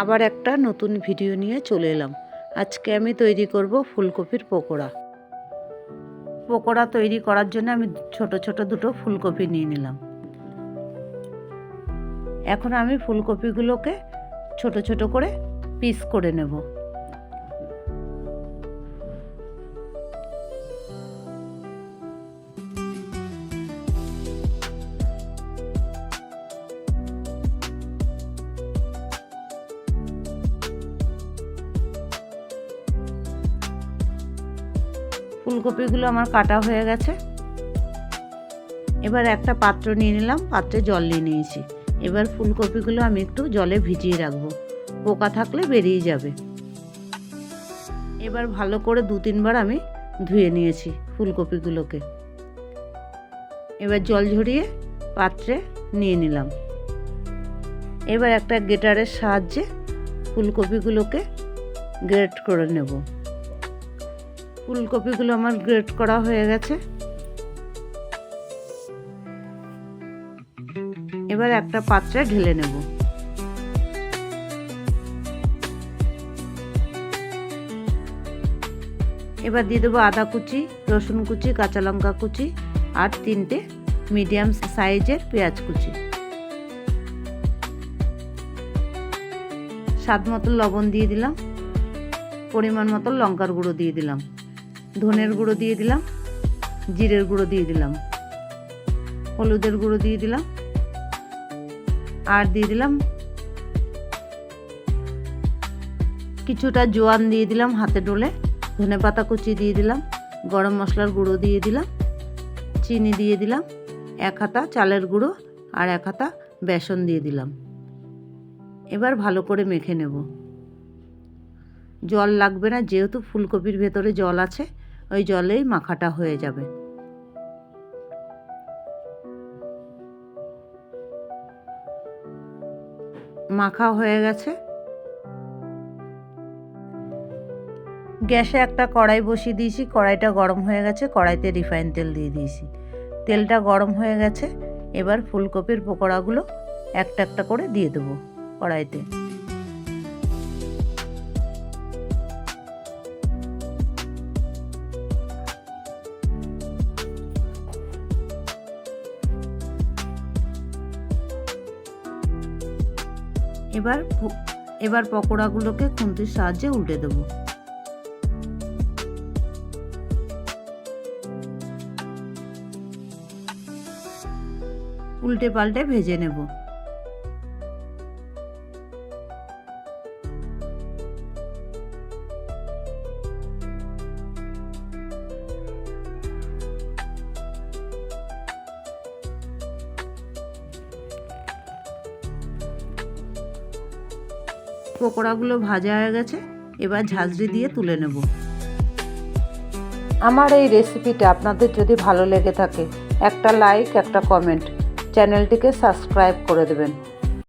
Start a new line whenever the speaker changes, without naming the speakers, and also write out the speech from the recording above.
আবার একটা নতুন ভিডিও নিয়ে চলে এলাম। আজকে আমি তৈরি করব ফুলকপির পকোড়া। পকোড়া তৈরি করার জন্য আমি ছোট ছোট দুটো ফুলকপি নিয়ে নিলাম। এখন আমি ফুলকপিগুলোকে ছোট ছোট করে পিস করে নেব। ফুলকপিগুলো আমার কাটা হয়ে গেছে। এবার একটা পাত্র নিয়ে নিলাম, পাত্রে জল নিয়ে নিয়েছি। এবার ফুলকপিগুলো আমি একটু জলে ভিজিয়ে রাখব। পোকা থাকলে বেরিয়ে যাবে। এবার ভালো করে দু তিনবার আমি ধুয়ে নিয়েছি ফুলকপিগুলোকে। এবার জল ঝরিয়ে পাত্রে নিয়ে নিলাম। এবার একটা গেটারের সাহায্যে ফুলকপিগুলোকে গ্রেট করে নেব। ফুলকপিগুলো আমার গ্রেট করা হয়ে গেছে। এবার একটা পাত্রে ঢেলে নেব। এবার দিয়ে দেবো আদা কুচি, রসুন কুচি, কাঁচা লঙ্কা কুচি আর তিনটে মিডিয়াম সাইজের পেঁয়াজ কুচি। স্বাদ মতো লবণ দিয়ে দিলাম, পরিমাণ মতো লঙ্কার গুঁড়ো দিয়ে দিলাম। ধনের গুঁড়ো দিয়ে দিলাম, জিরের গুঁড়ো দিয়ে দিলাম, হলুদের গুঁড়ো দিয়ে দিলাম, আর দিয়ে দিলাম কিছুটা জোয়ান দিয়ে দিলাম হাতে ডলে, ধনে পাতা কুচি দিয়ে দিলাম, গরম মশলার গুঁড়ো দিয়ে দিলাম, চিনি দিয়ে দিলাম, এক হাতা চালের গুঁড়ো আর এক হাতা বেসন দিয়ে দিলাম। এবার ভালো করে মেখে নেব। জল লাগবে না, যেহেতু ফুলকপির ভেতরে জল আছে ওই জলেই মাখাটা হয়ে যাবে। মাখা হয়ে গেছে। গ্যাসে একটা কড়াই বসিয়ে দিয়েছি, কড়াইটা গরম হয়ে গেছে, কড়াইতে রিফাইন তেল দিয়ে দিয়েছি। তেলটা গরম হয়ে গেছে, এবার ফুলকপির পকোড়াগুলো একটা একটা করে দিয়ে দেবো কড়াইতে। এবার এবার পকোড়াগুলোকে খুন্তির সাহায্যে উল্টে দেবো। উল্টে পাল্টে ভেজে নেব। পকোড়াগুলো ভাজা হয়ে গেছে, এবার ঝাঁঝরি দিয়ে তুলে নেব। আমার এই রেসিপিটা আপনাদের যদি ভালো লেগে থাকে, একটা লাইক, একটা কমেন্ট, চ্যানেলটিকে সাবস্ক্রাইব করে দেবেন।